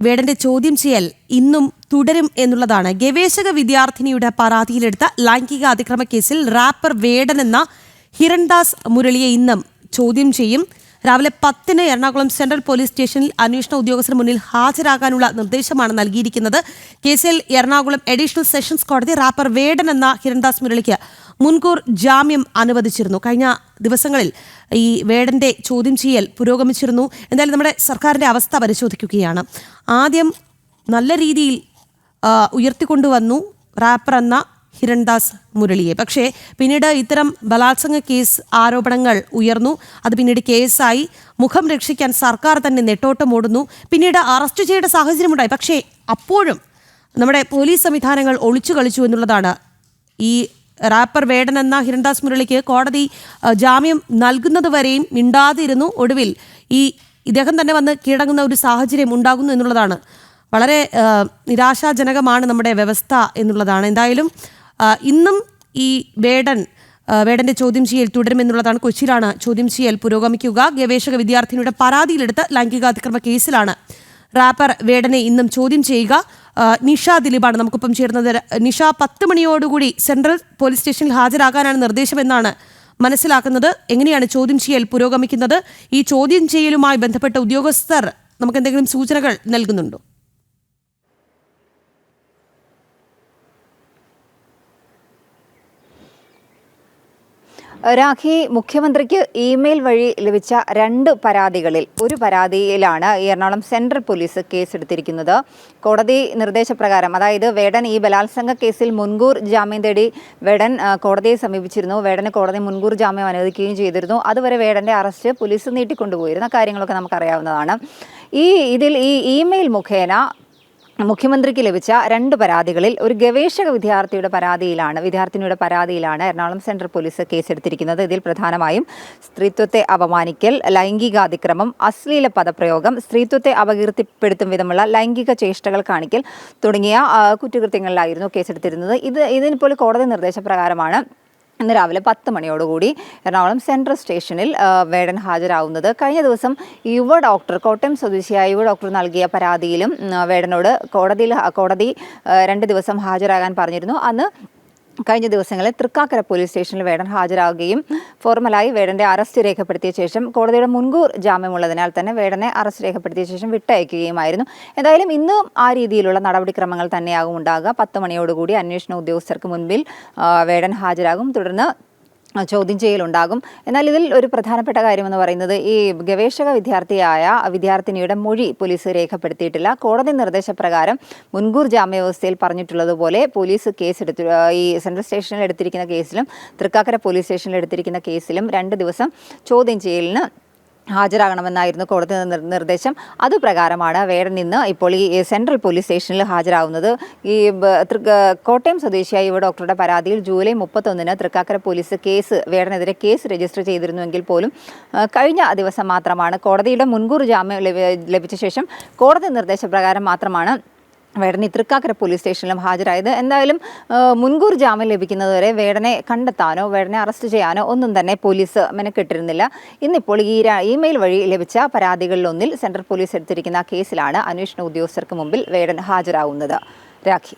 വേടന്റെ ചോദ്യം ചെയ്യൽ ഇന്നും തുടരും എന്നുള്ളതാണ്. ഗവേഷക വിദ്യാർത്ഥിനിയുടെ പരാതിയിലെടുത്ത ലൈംഗിക അതിക്രമ കേസിൽ റാപ്പർ വേടൻ എന്ന ഹിരൺദാസ് മുരളിയെ ഇന്നും ചോദ്യം ചെയ്യും. രാവിലെ പത്തിന് എറണാകുളം സെൻട്രൽ പോലീസ് സ്റ്റേഷനിൽ അന്വേഷണ ഉദ്യോഗസ്ഥന് മുന്നിൽ ഹാജരാകാനുള്ള നിർദ്ദേശമാണ് നൽകിയിരിക്കുന്നത്. കേസിൽ എറണാകുളം അഡീഷണൽ സെഷൻസ് കോടതി റാപ്പർ വേടൻ എന്ന ഹിരൺദാസ് മുരളിക്ക് മുൻകൂർ ജാമ്യം അനുവദിച്ചിരുന്നു. കഴിഞ്ഞ ദിവസങ്ങളിൽ ഈ വേടന്റെ ചോദ്യം ചെയ്യൽ പുരോഗമിച്ചിരുന്നു. എന്തായാലും നമ്മുടെ സർക്കാരിന്റെ അവസ്ഥ പരിശോധിക്കുകയാണ്. ആദ്യം നല്ല രീതിയിൽ ഉയർത്തിക്കൊണ്ടുവന്നു റാപ്പർ എന്ന ഹിരൺദാസ് മുരളിയെ. പക്ഷേ പിന്നീട് ഇത്തരം ബലാത്സംഗ കേസ് ആരോപണങ്ങൾ ഉയർന്നു. അത് പിന്നീട് കേസായി. മുഖം രക്ഷിക്കാൻ സർക്കാർ തന്നെ നെട്ടോട്ടമോടുന്നു. പിന്നീട് അറസ്റ്റ് ചെയ്യേണ്ട സാഹചര്യമുണ്ടായി. പക്ഷേ അപ്പോഴും നമ്മുടെ പോലീസ് സംവിധാനങ്ങൾ ഒളിച്ചു കളിച്ചു എന്നുള്ളതാണ് ഈ റാപ്പർ വേടൻ എന്ന ഹിരൺദാസ് മുരളിക്ക് കോടതി ജാമ്യം നൽകുന്നതുവരെയും മിണ്ടാതിരുന്നു. ഒടുവിൽ ഈ ഇദ്ദേഹം തന്നെ വന്ന് കീഴടങ്ങുന്ന ഒരു സാഹചര്യം ഉണ്ടാകുന്നു എന്നുള്ളതാണ്. വളരെ നിരാശാജനകമാണ് നമ്മുടെ വ്യവസ്ഥ എന്നുള്ളതാണ്. എന്തായാലും ഇന്നും ഈ വേടൻ വേടന്റെ ചോദ്യം ചെയ്യൽ തുടരുമെന്നുള്ളതാണ് കൊച്ചിയിലാണ് ചോദ്യം ചെയ്യൽ പുരോഗമിക്കുക. ഗവേഷക വിദ്യാർത്ഥിനിയുടെ പരാതിയിലെടുത്ത ലൈംഗികാതിക്രമ കേസിലാണ് റാപ്പർ വേടനെ ഇന്നും ചോദ്യം ചെയ്യുക. നിഷ ദിലീപാണ് നമുക്കിപ്പം ചേർന്നത് നിഷ പത്ത് മണിയോടുകൂടി സെൻട്രൽ പോലീസ് സ്റ്റേഷനിൽ ഹാജരാകാനാണ് നിർദ്ദേശമെന്നാണ് മനസ്സിലാക്കുന്നത്. എങ്ങനെയാണ് ചോദ്യം ചെയ്യൽ പുരോഗമിക്കുന്നത്? ഈ ചോദ്യം ചെയ്യലുമായി ബന്ധപ്പെട്ട ഉദ്യോഗസ്ഥർ നമുക്ക് എന്തെങ്കിലും സൂചനകൾ നൽകുന്നുണ്ടോ? രാഖി മുഖ്യമന്ത്രിക്ക് ഇമെയിൽ വഴി ലഭിച്ച രണ്ട് പരാതികളിൽ ഒരു പരാതിയിലാണ് എറണാകുളം സെൻട്രൽ പോലീസ് കേസെടുത്തിരിക്കുന്നത്. കോടതി നിർദ്ദേശപ്രകാരം അതായത് വേടൻ ഈ ബലാത്സംഗ കേസിൽ മുൻകൂർ ജാമ്യം തേടി വേടൻ കോടതിയെ സമീപിച്ചിരുന്നു. വേടന് കോടതി മുൻകൂർ ജാമ്യം അനുവദിക്കുകയും ചെയ്തിരുന്നു. അതുവരെ വേടന്റെ അറസ്റ്റ് പോലീസ് നീട്ടിക്കൊണ്ടുപോയിരുന്ന കാര്യങ്ങളൊക്കെ നമുക്കറിയാവുന്നതാണ്. ഈ ഇതിൽ ഈ ഇമെയിൽ മുഖേന മുഖ്യമന്ത്രിക്ക് ലഭിച്ച രണ്ട് പരാതികളിൽ ഒരു ഗവേഷക വിദ്യാർത്ഥിയുടെ പരാതിയിലാണ് വിദ്യാർത്ഥിനിയുടെ പരാതിയിലാണ് എറണാകുളം സെൻട്രൽ പോലീസ് കേസെടുത്തിരിക്കുന്നത്. ഇതിൽ പ്രധാനമായും സ്ത്രീത്വത്തെ അപമാനിക്കൽ ലൈംഗികാതിക്രമം അശ്ലീല പദപ്രയോഗം സ്ത്രീത്വത്തെ അപകീർത്തിപ്പെടുത്തും വിധമുള്ള ലൈംഗിക ചേഷ്ടകൾ കാണിക്കൽ തുടങ്ങിയ കുറ്റകൃത്യങ്ങളിലായിരുന്നു കേസെടുത്തിരുന്നത്. ഇത് ഇതിനിപ്പോൾ കോടതി നിർദ്ദേശപ്രകാരമാണ് ഇന്ന് രാവിലെ പത്ത് മണിയോടുകൂടി എറണാകുളം സെൻട്രൽ സ്റ്റേഷനിൽ വേടൻ ഹാജരാകുന്നത് കഴിഞ്ഞ ദിവസം യുവ ഡോക്ടർ കോട്ടയം സ്വദേശിയായ യുവ ഡോക്ടർ നൽകിയ പരാതിയിലും വേടനോട് കോടതിയിൽ കോടതി രണ്ട് ദിവസം ഹാജരാകാൻ പറഞ്ഞിരുന്നു. അന്ന് കഴിഞ്ഞ ദിവസങ്ങളിൽ തൃക്കാക്കര പോലീസ് സ്റ്റേഷനിൽ വേടൻ ഹാജരാകുകയും ഫോർമലായി വേടന്റെ അറസ്റ്റ് രേഖപ്പെടുത്തിയ ശേഷം കോടതിയുടെ മുൻകൂർ ജാമ്യമുള്ളതിനാൽ തന്നെ വേടനെ അറസ്റ്റ് രേഖപ്പെടുത്തിയ ശേഷം വിട്ടയക്കുകയുമായിരുന്നു. എന്തായാലും ഇന്നും ആ രീതിയിലുള്ള നടപടിക്രമങ്ങൾ തന്നെയാകും ഉണ്ടാകുക. പത്ത് മണിയോടുകൂടി അന്വേഷണ ഉദ്യോഗസ്ഥർക്ക് മുൻപിൽ വേടൻ ഹാജരാകും. തുടർന്ന് ചോദ്യം ചെയ്യലുണ്ടാകും. എന്നാൽ ഇതിൽ ഒരു പ്രധാനപ്പെട്ട കാര്യമെന്ന് പറയുന്നത് ഈ ഗവേഷക വിദ്യാർത്ഥിയായ വിദ്യാർത്ഥിനിയുടെ മൊഴി പോലീസ് രേഖപ്പെടുത്തിയിട്ടില്ല. കോടതി നിർദ്ദേശപ്രകാരം മുൻകൂർ ജാമ്യവ്യവസ്ഥയിൽ പറഞ്ഞിട്ടുള്ളതുപോലെ പോലീസ് കേസെടുത്തു ഈ സെൻട്രൽ സ്റ്റേഷനിൽ എടുത്തിരിക്കുന്ന കേസിലും തൃക്കാക്കര പോലീസ് സ്റ്റേഷനിൽ എടുത്തിരിക്കുന്ന കേസിലും രണ്ട് ദിവസം ചോദ്യം ചെയ്യലിന് ഹാജരാകണമെന്നായിരുന്നു കോടതി നിർ- നിർദ്ദേശം. അതുപ്രകാരമാണ് വേടൻ നിന്ന് ഇപ്പോൾ ഈ സെൻട്രൽ പോലീസ് സ്റ്റേഷനിൽ ഹാജരാകുന്നത് ഈ കോട്ടയം സ്വദേശിയായ യുവ ഡോക്ടറുടെ പരാതിയിൽ ജൂലൈ മുപ്പത്തൊന്നിന് തൃക്കാക്കര പോലീസ് കേസ് വേടനെതിരെ കേസ് രജിസ്റ്റർ ചെയ്തിരുന്നുവെങ്കിൽ പോലും കഴിഞ്ഞ ദിവസം മാത്രമാണ് കോടതിയുടെ മുൻകൂർ ജാമ്യം ലഭിച്ച ശേഷം കോടതി നിർദ്ദേശപ്രകാരം മാത്രമാണ് വേടനെ തൃക്കാക്കര പോലീസ് സ്റ്റേഷനിലും ഹാജരായത്. എന്തായാലും മുൻകൂർ ജാമ്യം ലഭിക്കുന്നതുവരെ വേടനെ കണ്ടെത്താനോ വേടനെ അറസ്റ്റ് ചെയ്യാനോ ഒന്നും തന്നെ പോലീസ് മെനക്കെട്ടിരുന്നില്ല. ഇന്നിപ്പോൾ ഈ ഇമെയിൽ വഴി ലഭിച്ച പരാതികളിലൊന്നിൽ സെൻട്രൽ പോലീസ് എടുത്തിരിക്കുന്ന കേസിലാണ് അന്വേഷണ ഉദ്യോഗസ്ഥർക്ക് മുമ്പിൽ വേടൻ ഹാജരാകുന്നത് രാഖി.